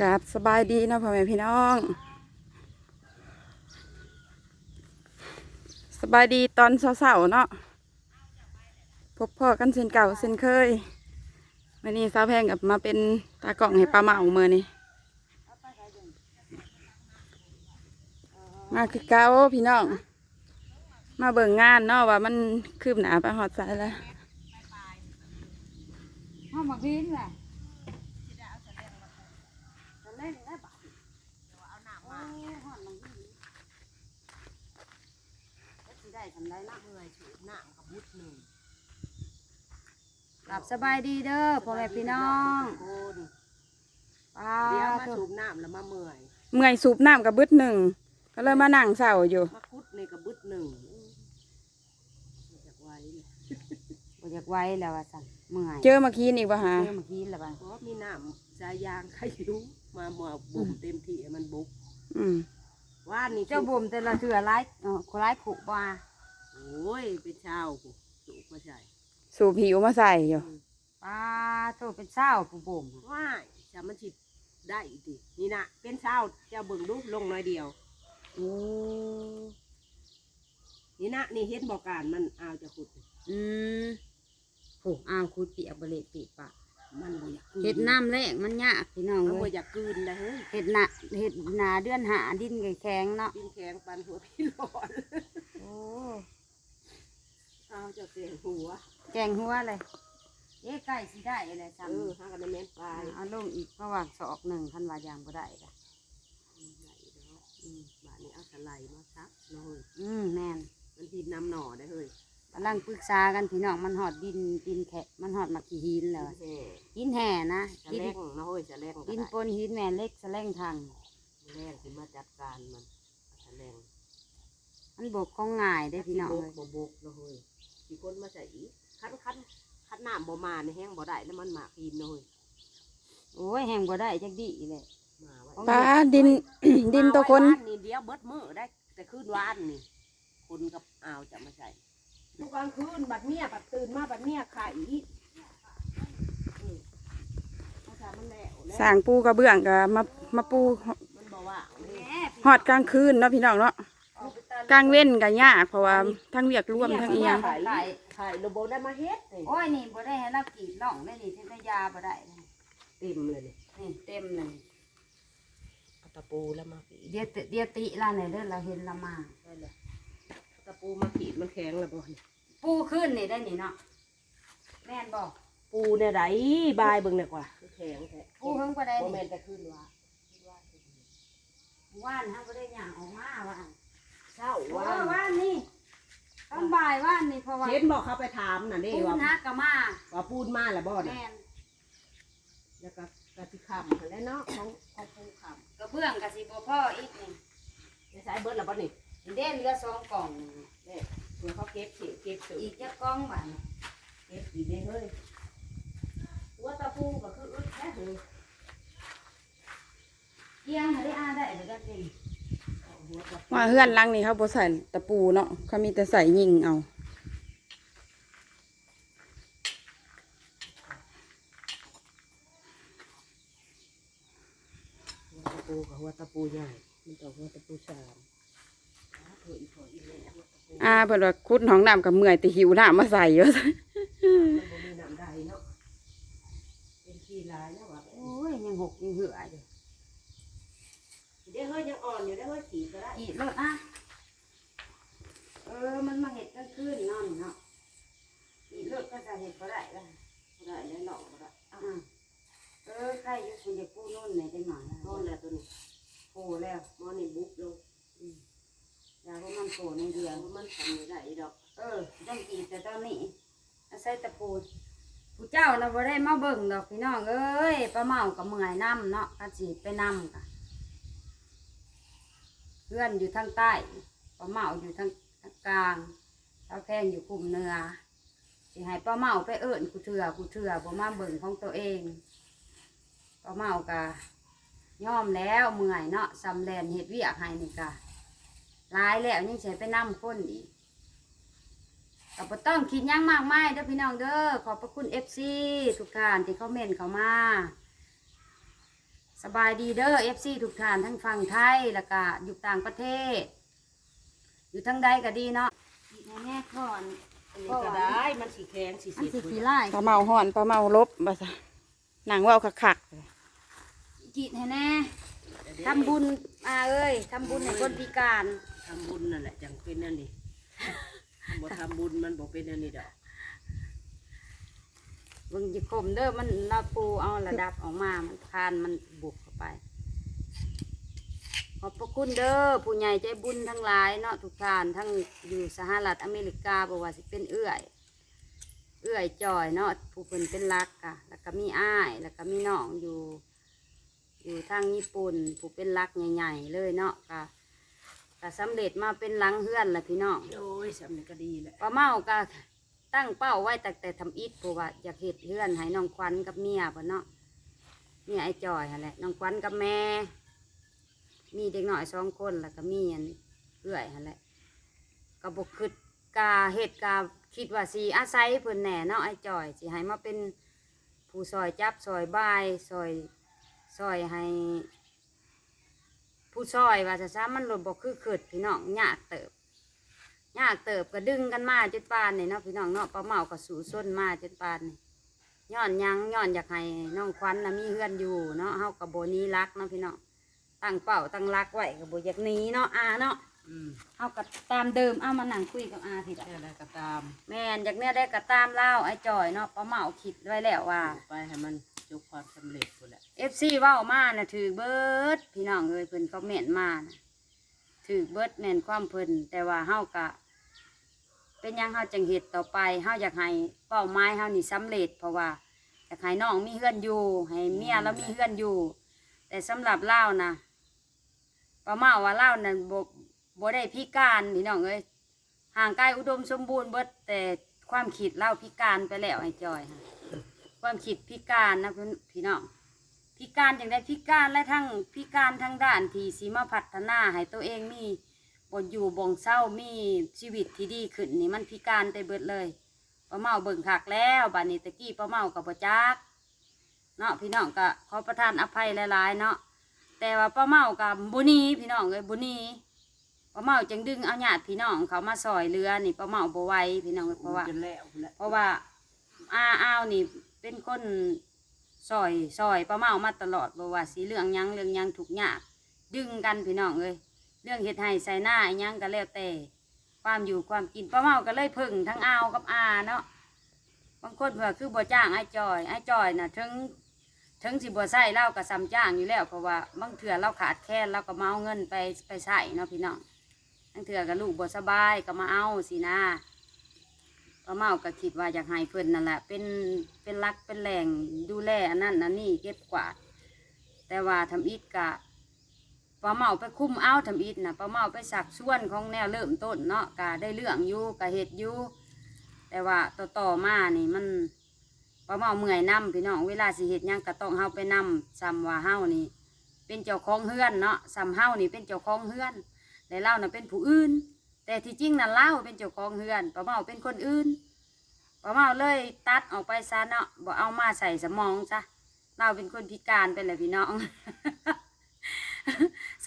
กับสบายดีนะพ่อแม่พี่น้อง สบายดีตอนเสาๆเนาะพบพ่อกันเช่นเก่าเช่นเคยวันนี้สาวแพงกับมาเป็นตากล่องให้ปลาเหมาเมื่อนี้มาคือเก่าพี่น้อง มาเบิ่งงานเนาะว่ามันคืบหนาไปหอดสายแล้วห้องมากินแหละเล่นได้ปะเอาหนามมาห้องมากิน ก็สิได้ทำได้ละเมื่อยสูบน้ำกับบุดหนึ่งหลับสบายดีเด้อพ่อแม่พี่น้องโคนป้าเดี๋ยวมาทุสูกบน้ำแล้วมาเมื่อย เมื่อยสูบน้ำกับบึดหนึ่งก็เลยมานั่งเศร้าอยู่มาคุดในกับบุดหนึ่งมาจากไว้เลยบ่อยากไว้แล้วว่าสั่นเมื่อยเจอมาคีนอีกปะฮะเจอมากินแล้วบ้างเพราะมีน้ำสายยางขยุมาเมื่อบุ่มเต็มที่ให้มันบุกอืมว่านนี่เจ้าบุ่มแต่ละเถื่อร้ายเออคนร้ายขู่ว่า โอ้ยเป็นเช้ากูสูบมาใช่สูบผิวมาใส่อยู่ป้าโตเป็นเศร้าผู้บุ่มว่ายจะมันฉิดได้อีกดินี่นะเป็นเช้าเจ้าเบิ่งดูลงน้อยเดียวโอ้นี่นะนี่เฮ็ดบอกการมันเอาจะขุด อืมโอ้อ้าวคุยเปียกบริเปียกปะมันบ่อยากกลืนเห็ดน้ำแรงมันยากพี่น้องมันเลบ่ยอยากกลืนนะเฮ้ยเห็ดหนาเห็ดหนาเดือนหาดินแข็งๆเนาะดินแข็งปันหัวพี่ร้อนโอ้ เอาเจะเสียงหัวแกงหัวเลยเอ๊ะไก่สิได้อะไรซ้เออห้ากันในแม่นปลายำเอาลงอีกเพราะว่าสอกหนึ่งพันวายางบ่ได้ละไหนเนาะอืมบาดนี้เอาสไลด์มาซักเนาะเฮ้ยอืมแม่นมันดินน้ำหน่อได้เฮ้ยกำลังปรึกษากันพี่น้องมันหอดดินดินแขะมันหอดมากี่หินแล้วแห่หินแห่นะจะดินแรงเนาะเฮ้ยจะแรงดินปนหินแม่นเล็กสะแลงทาง แรงสิมาจัดการมันจะแรงมันบกของง่ายได้อพี่น้องบเลกยบ่บกเนาะเฮ้ย สิคนมาใส่อีกคันคันคันน้ำบ่มาในแห้งบ่ได้แล้วมันหมากหินเนาะเฮ้ยโอ้ยแห้งบ่ได้จักดีเลยมาไว้ป้าดิน ดินตัวคน มาไว้นี่เดียวเบิดมือได้ แต่คืนวานนี่คนกับอ่าวจะมาใส่ทุกกลางคืนบัดเมียบัดตื่นมาบัดเมียไข่อีกอืมเอาสามันแล้วแล้วสร้างปูกระเบื้องก็มามาปูมันบอกว่าเอาเลยหอดกลางคืนเนาะพี่น้องเนาะ กลางเว้นก็ยากเพราะว่าทั้งเวียกร่วมทั้งเอียงไข่ไข่โรโบได้มาเฮ็ดนี่โอ้ยนี่บ่ได้ให้เรากรีดน่องได้นี่ที่ยาบ่ได้เลยเต็มเลยนี่นี่เต็มเลยเอาตะปูแล้วมาขีดเดี๋ยวติเดี๋ยวติละเนี่ยเด้อเราเห็นละมาได้เลยเอาตะปูมาขีดมันแข็งแล้วบ่นี่ปูขึ้นนี่ได้นี่เนาะแม่นบอกปูเนี่ยไรบายเบิ่งดีกว่าแข็งแท้ปูเพิ่งก็ได้โมนี่เมนต์จะขึ้นว่าว่านฮะก็ได้ย่างออกมาว่าน เช้าโอ้ว่าว่านนี่ตอนบ่ายว่านนี่เพราะว่าเชนบอกเขาไปถามน่ะเด้ปูว่านักกะมาว่าปูนมาแล้วบ่น่ะแม่นแล้วก็กะสิคำแล้วเนาะของของปูคกระเบื้องกะสิบ่พออีกนี่ำจะใช้เบิร์ดแล้วบ่นี่เด่นเหลือสองกล่องนี่เนี่ยเพื่อเขาเก็บเสียเก็บสูอีกจะกล่องบัดนี้เก็บดีเด้เฮ้ยตัวตะปูก็คืออึดแค่เฮ้ยเอียงให้ได้อาได้บ่ได้จริงเอาหั วตะปูว่าเฮือนหลังนี่เขาบ่ใส่ตะปูเนาะเขามีแต่ใส่ยิงเอาหัวตะปูกับหัวตะปูใหญ่มันต้องหัวตะปูสามเฮ้ยพออีกแล้วหัวตะปูอ่าเพิ่นว่าคุดหนองน้ำกับเมื่อยแต่หิวน้ำมาใส่เยอะมันบ่มีน้ำใดเนาะเป็นขี้ลายแล้วว่ะโอ้ยยังหกยังเหืออยู่ เดี๋ยวเฮ้ยยังอ่อนอยู่ได้เฮ้ยขี่ก็ได้อีกแล้วอะเออมันมาเห็ดกลางคืนนอนเนาะอีกเลิกก็จะเห็ดก็ได้ละก็ได้แล้วหนอกก็ได้อะเออใครอยู่คุณจะกู้นู่นไหนได้หน่อยโน่นแหละตัวนี้โอ้แล้วมอนี่บุ๊บลงยาพวกมันโตในเดือนมันทำไม่ได้อีดอก เออต้องกินแต่ตอนนี้อาศัยตะปูผู้เจ้าเราบ่ได้มาเบิ่งดอกพี่น้องเอ้ยป้าเมากับเมื่อยน้ำเนาะกระจีไปน้ำกะ เพื่อนอยู่ทางใต้ป้าเมาอยู่ทางทางกลางเท้าแพงอยู่กลุ่มเหนือสิให้ป้าเมาไปเอิ้นกูเถื่อกูเถื่อบ่มาเบิ่งของตัวเองป้าเมากะย่อมแล้วเมื่อยเนาะสำแลนเฮ็ดเวียกให้นี่กะหลายแล้วยังใช้ไปนํคนอีกก็บ่ต้องคิดยังมากมายเด้อพี่น้องเด้อขอบพระคุณ FC ทุกท่านที่คอมเมนเขามา สบายดีเด้อ FC ทุกท่านทั้งฝั่งไทยแล้วก็อยู่ต่างประเทศ อยู่ทั้งใดก็ดีเนาะแม่ก่อนอันนี้ก็ได้มันสีแข็งสีอันเสีสิยขี้ไล่ปลาเมาห่อนปลาเมาลบบ่ซะหนังว่าวคักจีดให้แน่ทำบุญอาเอ้ยทำบุญให้คนพิการทำบุญนั่นแหละจังเป็นนั่นนี่บ่ทำบุญมันบ่เป็นอันนี้ดอก เบิ่งจิคมเด้อมันเราปูเอาระดับออกมา มันทานมันบุกเข้าไป ขอบพระคุณเด้อผู้ใหญ่ใจบุญทั้งหลายเนาะทุกท่านทั้งอยู่สหรัฐอเมริกาบอกว่าสิเป็นเอื้อย เอื้อยจอยเนาะผู้เพิ่นเป็นรักอะแล้วก็มีอ้ายแล้วก็มีน้องอยู่ อยู่ทางญี่ปุ่น ผู้เป็นรักใหญ่ๆเลยเนาะก็ก็สำเร็จมาเป็นหลังเฮือนละพี่น้องโอ้ยสำนึกก็ดีแหละป้าเมาก็ ตั้งเป้าไว้แต่แต่ทำอิฐเพราะว่าอยากเห็ดเฮือนให้น้องควันกับเมียเพิ่เนาะเมียไอ้จอยหั่นแหละน้องควันกับแม่ มีเด็กหน่อยสองคนแล้วก็มีอันเอื้อยหั่นแหละก็บกคืดกาเห็ดกาคิดว่าสีอาศัยเพิ่นแหน่เนาะไอ้จอยสิให้มาเป็นผู้ซอยจับซอยบายซอยซอยให้ ผู้ซอยว่าจะซ้ำมันหลดบอกคือขืดพี่น้องยากเติบ ยากเติบก็ดึงกันมาจนปานนี่เนาะพี่น้องเนาะปลาเมาก็สู่ส้นมาจนปานนี่ย้อนหยังย้อนอยากให้น้องควันนะมีเฮือนอยู่เนาะเฮากับโบหนี้รักเนาะพี่น้องตั้งเป้าตั้งรักไว้กับโบอยากหนีเนาะอาเนาะอืมเฮากับตามเดิมเอามานั่งคุยกับอาทีละแค่อะไรก็ตามแม่นอยากเนี่ยได้ก็ตามเล่าไอ้จอยเนาะปลาเมาคิดไว้แล้วว่าไปให้มันจบความสำเร็จพุ่นแหละ เอฟซีเว้ามาน่ะถือเบิดพี่น้องเอ้ยเพิ่นคอมเมนต์มานะ ถือเบิดแม่นความเพิ่นแต่ว่าเฮากะ เป็นหยังเฮาจังเฮ็ดต่อไปเฮาอยากให้เป้าหมายเฮานี่สำเร็จ เพราะว่าอยากให้น้องมีเฮือนอยู่ให้เมียเรามีเฮือนอยู่ แต่สำหรับเล่านะป้าเมาว่าเล่านั่นบ่บ่ได้พิการพี่น้องเอ้ยห่างกายอุดมสมบูรณ์เบิดแต่ความคิดเล่าพิการไปแล้วไอ้จอยค่ะความคิดพิการนะพี่พี่น้อง พิการอย่างใดพิการและทั้งพิการทั้งด้านที่สีมาพัฒนาให้ตัวเองมีบนอยู่บงเศร้ามีชีวิตที่ดีขึ้นนี่มันพิการไปเบิดเลยป้าเมาเบิ่งคักแล้วบัดนี้ตะกี้ป้าเมากับป้จักเนาะพี่น้องก็ขอประทานอภัยหลายๆเนาะแต่ว่าป้าเมากับบุนีพี่น้องเอ้ยบุนีป้าเมาจึงดึงเอาญาติพี่น้องเขามาซอยเรือนี่ป้าเมาบ่ไหวพี่น้องเอ้ยเพราะว่าจนแล้วพุ่นแหละเพราะว่าอาอ้าวนี่เป็นคน ซอยซอยป้าเมามาตลอดบอว่าสีเรื่องยังเรื่องยังถูกยากดึงกันพี่น้องเอ้ยเรื่องเฮ็ดให้ใส่หน้ายังก็แล้วแต่ ความอยู่ความกินป้าเมาก็เลยพึ่งทั้งอากับอาเนาะบางคนเผื่อคือบ่จ้างไอ้จอยไอ้จอยน่ะถึงถึงสิบ่ใส่เล่าก็ซ้ำจ้างอยู่แล้วเพราะว่าบางเถื่อเราขาดแคลนเราก็มาเอาเงินไปไปใส่เนาะพี่น้องบางเถื่อก็ลูกบ่สบายก็มาเอาสินะ ป้าเมาก็คิดว่าอยากให้เพิ่นนั่นแหละเป็นเป็นรักเป็นแหล่งดูแลอันนั้นอันนี้เก็บกวาดแต่ว่าทำอิฐกะป้าเมาไปคุ้มเอาทำอิฐนะป้าเมาไปสักส่วนของแนวเริ่มต้นเนาะกะได้เรื่องอยู่กะเห็ดอยู่แต่ว่าต่อต่อมานี่มันป้าเมาเมื่อยนํพี่น้องเวลาสิเห็ดยังก็ต้องเฮาไปนํซ้ำว่าเฮานี่ เป็นเจ้าของเฮือนเนาะซ้ำเฮานี่เป็นเจ้าของเฮือนแต่เล่าน่ะเป็นผู้อื่น แต่ที่จริงนั่นเล่าเป็นเจ้าของเฮือนป้าเมาเป็นคนอื่นป้าเมาเลยตัดออกไปซะเนาะบ่เอามาใส่สมองซะเราเป็นคนพิการไปเลยพี่น้อง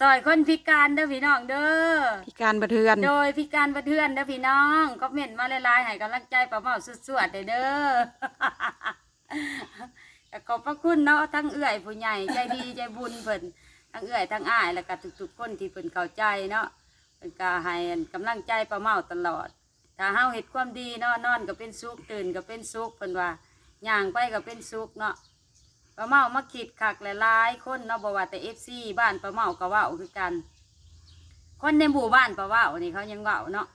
ซอยคนพิการเด้อพี่น้องเด้อๆพิการบะเทือน โดยพิการประเทือนเด้อพี่น้องคอมเมนต์มาหลายๆให้กำลังใจป้าเมาสุดๆเด้อเด้อก็ขอบพระคุณเนาะทั้งเอื้อยผู้ใหญ่ใจดีใจบุญเพิ่นทั้งเอื้อยทั้งอ้ายแล้วก็ทุกๆคนที่เพิ่นเข้าใจเนาะเพิ่น ก็ให้กำลังใจป้าเมาตลอด ถ้าเฮาเฮ็ดความดีเนาะนอนก็เป็นสุขตื่นก็เป็นสุขเพิ่นว่าย่างไปก็เป็นสุขเนาะป้าเมามาคิดคักหลายๆคนเนาะบ่ว่าแต่ FC บ้านป้าเมาก็เว้าคือกัน คนในหมู่บ้านป้าเว้านี่เขายังเว้าเนาะ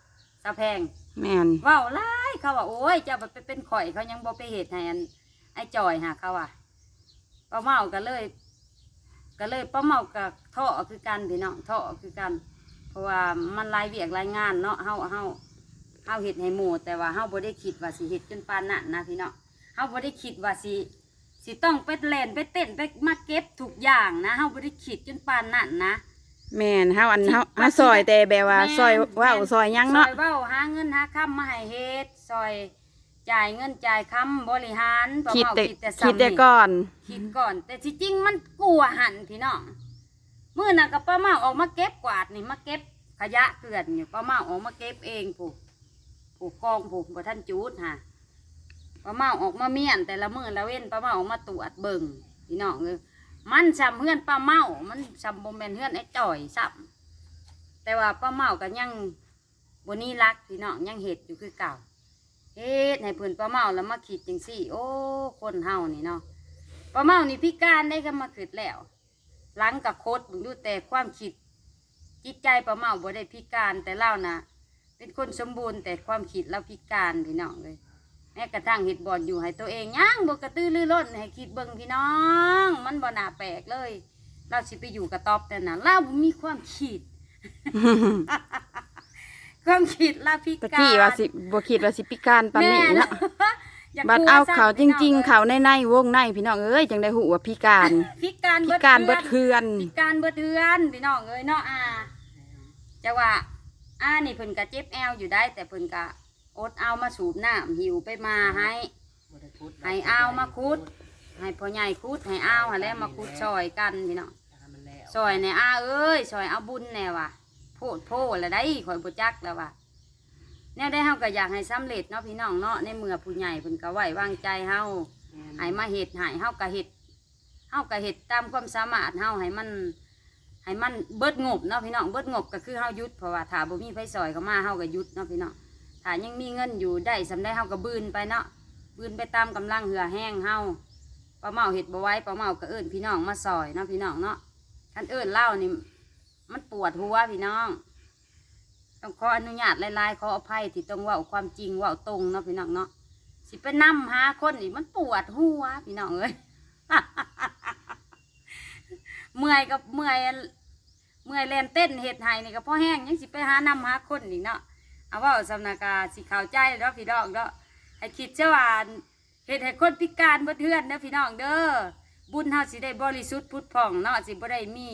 สะแพงแม่นเว้าหลายเขาว่าโอ้ยเจ้าไปเป็นข่อยเขายังบ่ไปเฮ็ดให้อันไอ้จอยหาเขาว่าป้าเมาก็เลย ก็เลยป้าเมากับท่อคือกันพี่น้องท่อคือกันเพ ราะว่ามันหลายเวียกหลายงานเนาะเฮาเฮาเฮาเฮ็ดให้หมู่แต่ว่าเฮาบ่ได้คิดว่าสิเฮ็ดจนปานนั้นนะพี่น้องเฮาบ่ได้คิดว่าสิสิต้องไปเล่นไปเต้นไปมาเก็บทุกอย่างนะเฮาบ่ได้คิดจนปานนั้นนะ แม่นเฮาอันเฮาเฮาซอยแต่แบบว่าซอยแม่นว้าวซอยหยังเนาะ ซอยเว้าหาเงินหาคำมาให้เฮ็ดซอยจ่ายเงินจ่ายคำบริหารป้าคิดเมาแต่คิดแต่คิดซ้ำแต่นี่ก่อน คิดก่อน แต่ที่จริงมันกลัวหันพี่น้อง มื่อน่ะกับป้าเมาออกมาเก็บกวาดนี่มาเก็บขยะเกลื่อนอยู่ป้าเมาออกมาเก็บเองผูกผูกกองผูกบ่ท่านจูดฮะป้าเมาออกมาเมียนแต่ละมือละเว้นป้าเมาออกมาตรวจเบิ่งพี่น้องเอ้ยมันซ้ำเพื่อนป้าเมา มันซ้ำบ่แม่นเพื่อนไอ้จ่อยซ้ำแต่ว่าป้าเมาก็ยังบนนี้รักพี่น้องยังเห็ดอยู่คือเก่าเฮ็ดให้เพื่อนป้าเมาแล้วมาคิดจังสี่ โอ้คนเฮานี่เนาะป้าเมานี่พิการได้ก็มาขึ้นแล้ว หลังกับโคตรบึงดูแต่ความคิด จิตใจป้าเมาบ่ได้พิการแต่เล่านะเป็นคนสมบูรณ์แต่ความคิดเราพิการพี่น้องเลยแม้กระทั่งเห็ดบอดอยู่ให้ตัวเองย่างบกระตือรือร้นให้คิดเบิ่งพี่น้อง มันบ่น่าแปลกเลย เราสิไปอยู่กระต๊อบแต่น่ะเราบ่มีความคิด ความคิดเราพิตะการ กี้ว่าสิบ่คิดว่าสิพิการปานนี้เนาะอ ยกบัดกลัวเอาซ้ำเขาจพี่น้อริงอ้ยๆเขาในในวงในพี่น้องเอ้ยจังได้หูว่าพิการพิการพิเบิดการเบิดเทือนเคือนพิการเบิดเทือนพี่น้องเอ้ยเนาะอาจะว่าอานี่เพิ่นก็เจ็บแอวอยู่ได้ แต่เพิ่นก็อดเอามาสูบน้ำหิวไปมาให้บ่ได้ขุดให้เอามาคุดให้พ่อใหญ่คุดให้เอาให้แล้วมาคุดซอยกันพี่น้องให้มันแล้วซอยในอาเอ้ยซอยเอาบุญแน่ว่ะโพดโพละได้ข่อยบ่จักแล้วว่ะ แนวได้เฮาก็อยากให้สำเร็จเนาะพี่น้องเนาะในเมื่อผู้ใหญ่เพิ่นก็ไว้วางใจเฮาให้มาเห็ดให้เฮาก็เห็ดเฮาก็เห็ดตามความสามารถเฮาให้มันให้มันเบิดงบเนาะพี่น้องเบิดงบก็คือเฮาหยุดเพราะว่าถ้าบ่มีไฟซอยเข้ามาเฮาก็หยุดเนาะพี่น้องถ้ายังมีเงินอยู่ได้สำได้เฮาก็บืนไปเนาะบืนไปตามกำลังเหือแห้งเฮาป้าเมาเห็ดบ่ไหว้ป้าเมาก็เอิ้นพี่น้องมาซอยเนาะพี่น้องเนาะคันเอิ้นเล่านี่มันปวดหัวพี่น้อง ต้องขออนุญาตหลายๆขออภัยที่ต้องเว้าความจริงเว้าตรงเนาะพี่น้องเนาะสิไปนำหาคนนี่มันปวดหัวพี่น้องเอ้ยเมื่อยกับเมื่อยเมื่อยเล่นเต้นเห็ดไห้นี่ก็พ่อแห้งยังสิไปหานำหาคนนี่เนาะเอาว่าสำนักาสิข้าวใจเนาะพี่น้องเนาะให้คิดเจ้าว่าเห็ดให้คนพิการบ่เทือนเนาะพี่น้องเด้อบุญเฮาสิได้บริสุทธิ์พุทธผ่องเนาะสิบ่ได้มี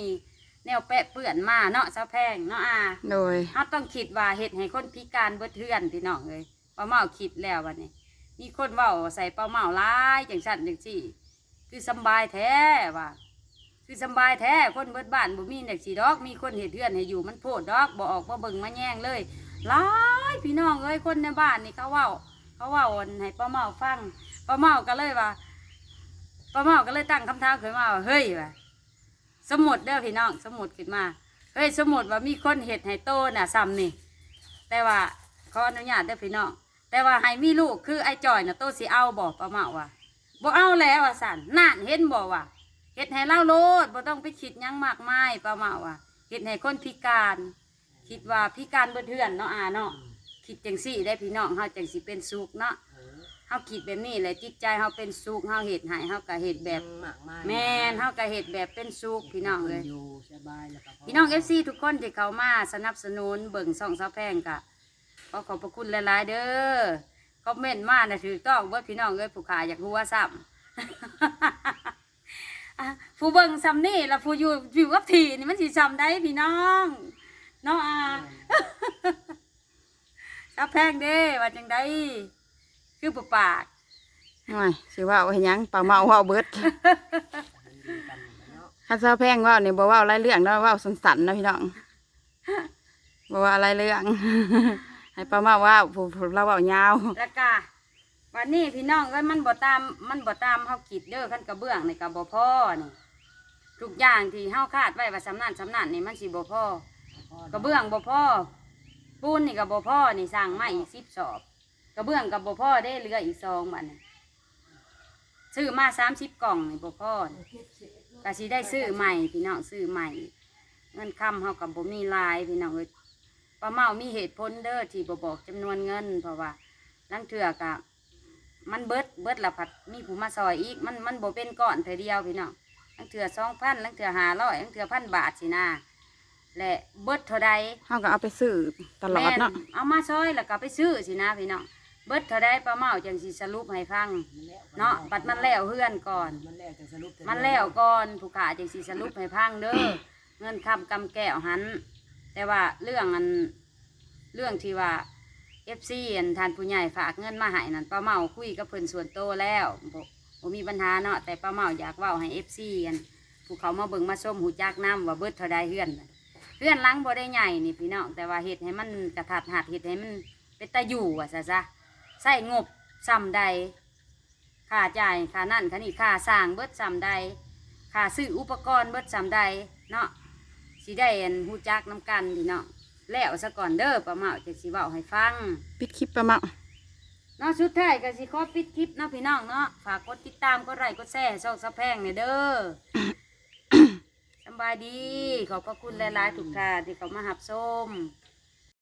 แนวแปะเปื้อนมาเนาะสะแพงเนาะอ่าโดยเราต้องคิดว่าเฮ็ดให้คนพิการเบิดเทือนพี่น้องเลยป้าเมาคิดแล้ววันนี้ มีคนเว้าใส่ป้าเมาหลายจังสั่นจังสี่ คือสำบายแท้ว่าคือสำบายแท้คนเบิดบ้านบ่มีเด็กสีดอก มีคนเฮ็ดเทือนให้อยู่มันโพดดอกบ่ออกมาเบิ่งมาแย่งเลยหลายพี่น้องเอ้ยคนในบ้านนี่เขาเว้าเขาเว้าอันให้ป้าเมาฟังป้าเมาก็เลยว่าป้าเมาก็เลยตั้งคำถามขึ้นมาว่าเฮ้ยว่า สมุดเด้อพี่น้อง สมุดขึ้นมาเฮ้ยสมุดว่ามีคนเห็ดให้โตน่ะซ้ำนี่ แต่ว่าขออนุญาตเด้อพี่น้อง แต่ว่าให้มีลูกคือไอ้จอยน่ะโตสิเอาบ่ประมาว่าบ่เอาแล้วว่าสั่นน่านเห็นบ่ว่าเฮ็ดให้เล่าโลดบ่ต้องไปคิดยังมากมายประมาว่าเฮ็ดให้คนพิการ คิดว่าพิการบ่เทื่อนเนาะอาเนาะ คิดจังซี่ได้พี่น้องเฮาจังสิเป็นสุขเนาะเออเฮาคิดแบบนี้แหละจิตใจเฮาเป็นสุขเฮาเฮ็ดให้เฮาก็เฮ็ดแบบมากมายแม่นเฮาก็เฮ็ดแบบเป็นสุขพี่น้องเลย อยู่สบายแล้วก็พพี่น้องเอฟซีทุกคนที่เขามาสนับสนุนเบิ่งส่องสาวแพงกะขอขอบพระคุณหลาย ๆ เด้อคอมเมนต์มานะถือต้องเบิดพี่น้องเอ้ยผู้ขายอยากรู้ว่าซ้ำ อะผู้เบิ่งซ้ำนี่แล้วผู้อยู่อยู่กับทีนี่มันสิซ้ำได้พี่น้องเน้องอา สาวแพงเด้ว่าจังได้คือปปากโอ้ยสิว่าเอาให้หยังปลาเมาเว่าเบิดมันดีกันเนาะข้าเจ้าแพงเว่านี่บ่เว่าอะไรเรื่องเนาะเว่าสั้นๆนะพี่น้องบ่ว่าอะไรเรื่อง ให้ปลาเมาเว่าผู้ผู้เราเว่ายาวแล้วก็วันนี้พี่น้องเอ้ยมันบ่ตามมันบ่ตามเฮาคิดเด้อคันกระเบื้องนี่ก็บ่พอนี่ทุกอย่างที่เฮาคาดไว้ว่าสำนันสำนันนี่มันสิบ่พอกระเบื้องบ่พอ ปูนนี่ก็บ่พอนี่สร้างม้อีก10สอบกระเบื้องก็บ่พอได้เหลืออีกซองบัดนี้ซื้อมา30กล่องนี่บ่พ่อนี่ก็สิได้ซื้อใหม่พี่น้องซื้อใหม่เงินคำเฮาก็บ่มีหลายพี่น้องเอ้ยป้าเมามีเหตุผลเด้อที่บ่บอกจำนวนเงิน เพราะว่าลังเถื่อกะ มันเบิดเบิดละผัดมีผู้มาซอยอีก มันมันบ่เป็นก้อนเธอเดียวพี่น้องลังเถื่อสองพันลังเถื่อหาร้อยลังเถื่อพันบาทสินะ และเบิดเท่าใดเฮาก็เอาไปซื้อตลอดเนาะแม่เอามาซอยแล้วก็ไปซื้อสินะพี่น้องเบิดเท่าใดป้าเมาจังสิสรุปให้ฟัง เนาะบัดมันแล้วเฮือนก่อน มันแล้วจะสรุปมันแล้วก่อนผู้ขาจังสิสรุปให้พังเด้อ เงินคำกำแก้วหัน แต่ว่าเรื่องอันเรื่องที่ว่าเอฟซีอันทานผู้ใหญ่ฝากเงินมาให้นั่นป้าเมาคุยกับเพิ่นส่วนโตวแล้วบ่บ่มีปัญหาเนาะแต่ป้าเมาอยากเว้าให้เอฟซีอันผู้เขามาเบิ่งมาส้มหูจักน้ำว่าเบิดเท่าใดเฮือนน่ะ เฮือนหลังบ่ได้ใหญ่นี่พี่น้องแต่ว่าเฮ็ดให้มันกระทัดหัดเฮ็ดให้มันเป็นตาอยู่ว่าซะซะใส่งบซ้ำใดค่าจ่ายค่านั่นค่านี่ค่าสร้างเบิดซ้ำใดค่าซื้ออุปกรณ์เบิดซ้ำใดเนาะสิได้อันหูจักน้ำกันพี่น้องแล้วซะก่อนเด้อป้าเมาจะสิเว้าให้ฟังปิดคลิปปลาเมาเนาะสุดท้ายก็สิขอปิดคลิปเนาะพี่น้องเนาะฝากกดติดตามกดไลค์กดแชร์ช่องสะแพงเนี่ยเด้อ สบายดีขอบพระคุณหลายๆทุกท่านที่เขามาหับส้ม